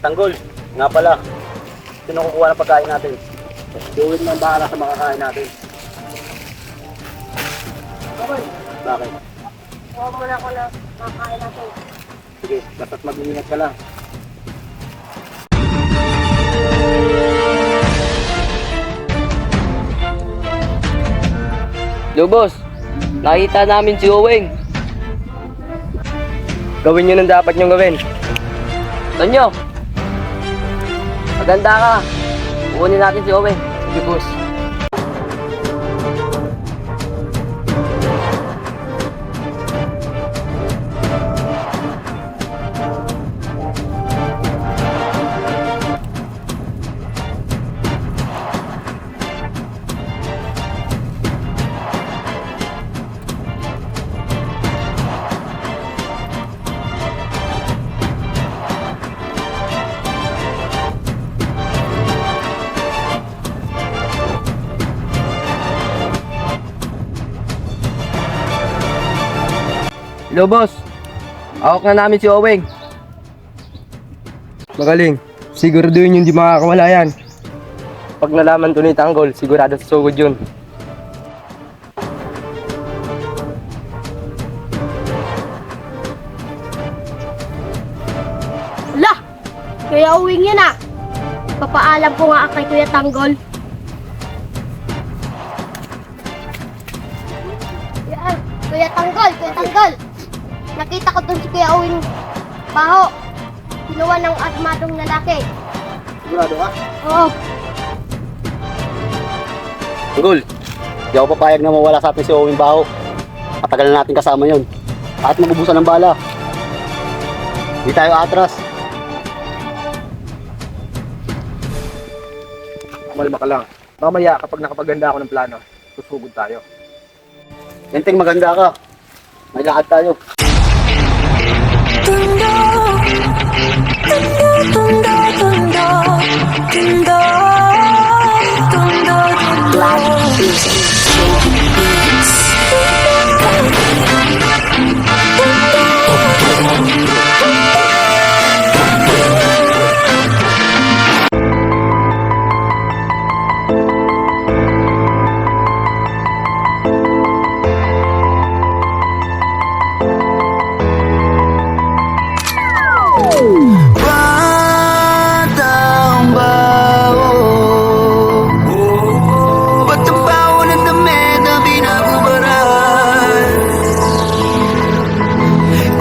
Tanggol, nga pala. Sino kukuha ng pagkain natin? Gawin ng bahala sa makakain natin. Bakit? Huwag mo na ako na makain natin. Sige, basta't mag-iingat ka lang. Lubos, nakita namin si Oweng. Gawin nyo nang dapat nyo gawin. Tonyo, maganda ka. Kukunin natin si Oweng. Sige, boss. Lubos, awak na namin si Oweng. Magaling. Siguraduhin yung di makakawala yan. Pag nalaman to ni Tanggol, sigurado sa sugod yun. Ala! Kuya Uwing yun ah! Papaalam ko nga kay Kuya Tanggol. Kuya, Kuya Tanggol! Kuya Tanggol! Nakita ko dun si Kuya Uwing baho. Kinuha ng armadong lalaki. Sigurado ka? Oo. Tanggol, di ako papayag na mawala sa atin si Owing Baho. Matagal na natin kasama yon. At magubusan ng bala. Hindi tayo atras. Malma ka lang. Mamaya, kapag nakapaganda ako ng plano, susugod tayo. Yenting maganda ka. May lakad tayo. Batang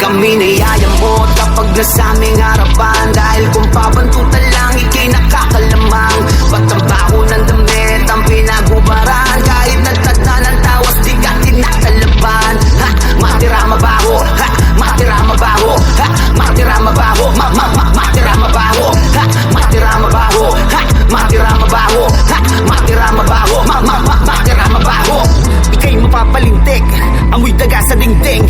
Kami niyayamot kapag nasa aming harapan Dahil kung pabantutan lang ikay nakakalamang Batang bawo ng damit ang pinagubaran Kahit nagtagda ng tawas di ka tinatalaban Ha! Matira mabaho Ha! Matira mabaho Ha! Matira mabaho Ma ma ma Matira mabaho Ha! Matira mabaho Ha! Matira mabaho Ha! Matira mabaho Ma ma ma Matira mabaho Ika'y mapapalintik Amoy daga sa dingding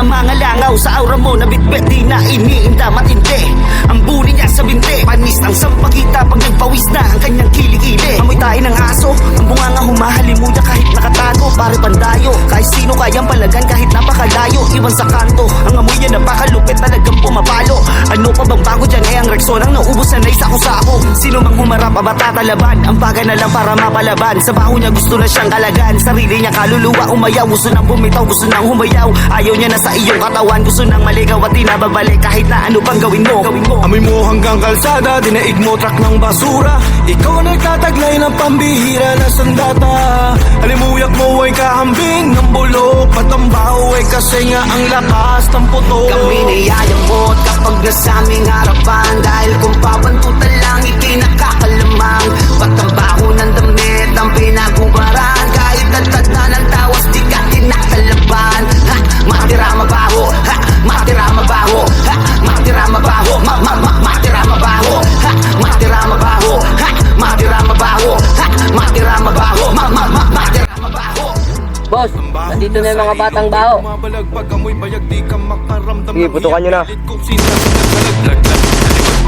ang mga langaw Sa aura mo na bitbit Di na iniinda matindi. Ang buni niya sa binti Panis ng sampagita. Pag nagpawis na ang kanyang kilikili Amoy tayo ng aso Ang bunganga humahalimuya kahit nakatago. Pare pandayo Kahit sino kayang palagan kahit napakalayo. Iwan sa kanto Ang amoy niya napakalupit talagang pumapalo. Ano pa bang bago dyan ay ang naubos na na sako-sako Sino mang humarap aba tatalaban Ang bagay na lang para mapalaban. Sa baho niya gusto na siyang kalagan Sarili niya kaluluwa umayaw. Gusto nang bumitaw, gusto nang humayaw. Ayaw niya na sa iyong katawan. Gusto nang maligaw at di na babalik Kahit na ano pang gawin mo, gawin mo. Amoy mo hanggang kalsada, dinaig mo truck ng basura. Ikaw ang nagtataglay ng pambihira na sandata. Alimuyak mo ay kahambing ng bulok. Patambaho ay kasi nga ang lakas ng puto. Kami niyayamot kapag nasa aming harapan Dahil kung papantutan lang ikay nakakalamang Patambaho ng damit ang pinagubaran Kahit nagtagda ng tawas di ka tinakalaban Ha! Matira mabaho Ha! Matira mabaho Ha! Matira mabaho Ma ma ma Matira mabaho Ha! Matira mabaho Ha! Matira mabaho Ha! Matira mabaho Ma ma ma Matira mabaho Boss, nandito na yung mga batang baho. Sige, putukan nyo na.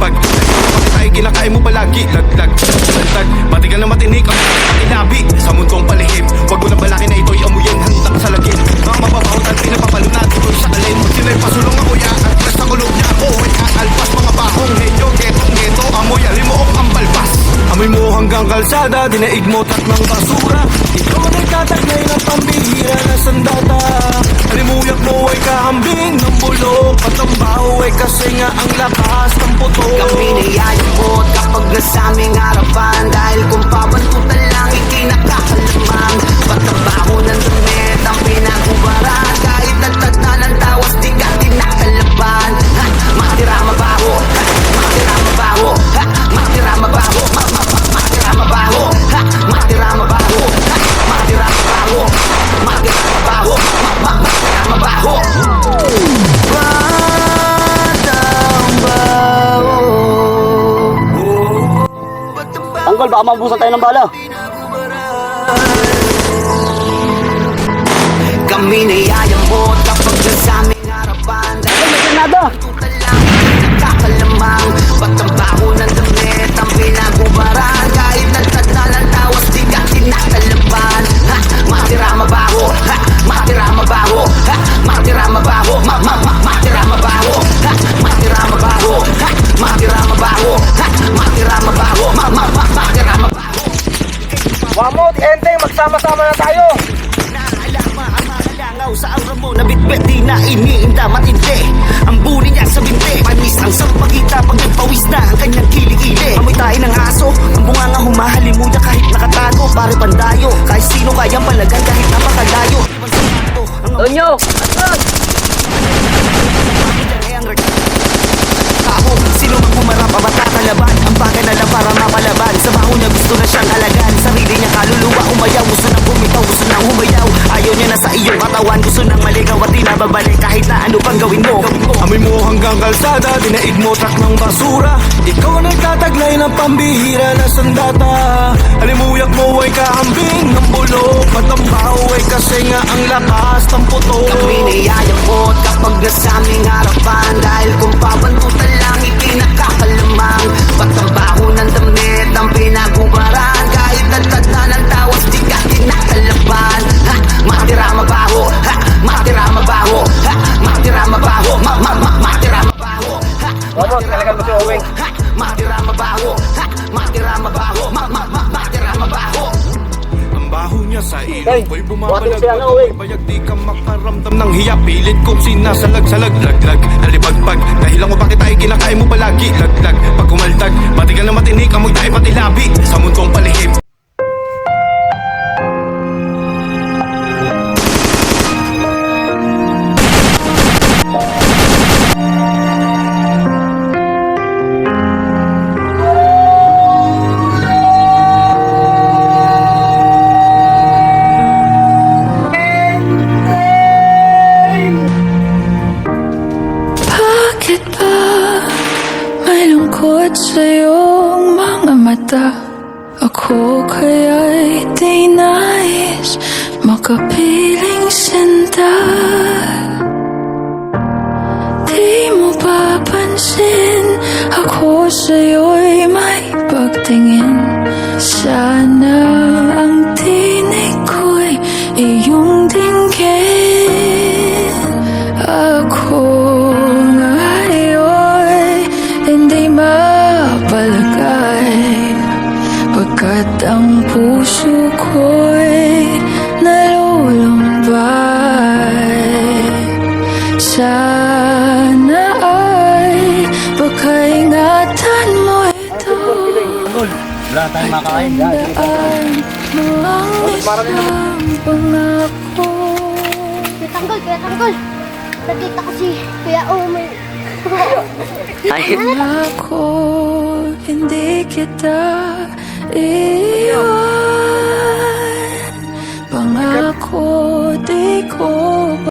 Pag tayo kinakain mo palagi. Laglag, laglag. Matigal na matinik ang patinabi Sa mundong palihim. Huwag mo na balaki na ito'y amuyin. Hantak sa lagim. Mga mababawat at pinapapalo na Tuloy sa alin Sila'y pasulong ako ya. At sa kulog kalsada Dinaig mo truck ng basura. Ikaw ang nagtataglay ng pambihira na sandata. Halimuyak mo ay kahambing ng ang baho ay kasi nga ang lakas ng putok Kami niyayabot kapag nasa aming harapan baka mabusan tayo ng bala. Kami niyayamot kapag nasa aming harapan Dahil May granada. Tayo ng aso Ang bunga nga humahalimuya kahit nakatago Pare pandayo Kahit sino kayang palagan kahit napakalayo Tonyo! Ako, sino mang pambihira na sandata. Halimuyak mo ay kahambing ng bulok At ang baho ay kasi nga ang lakas ng putok. Kami niyayabot kapag nasa aming harapan Dahil kung pabantutan lang ikay nakakalamang. Pagtrabaho ng damit ang pinagubaran Kahit nagtagna ng tawas di ko'y buhatin siya, ano, eh. Bayag di ka makaramdam ng hiya. Pilit kong sinasalag salag Laglag, alipagpag Dahilan ko bakit tayo kinakain mo palagi Laglag, pag kumaltag Mati ka na matinik, amoy tayo pati labi. Sa mundong palihim may lungkot sa iyong mga mata? Ako kaya'y di nais makapiling sinta Di mo ba pansin ako sa'yo'y puso ko'y nalulumbay Sana ay pagkaingatan mo ito Wala tayong makakain. Tandaan mo ang isang pangako Kuya Tanggol, Kuya Tanggol. Nakita ko si Kuya Owen. Ako hindi kita iwan. Pangako di ko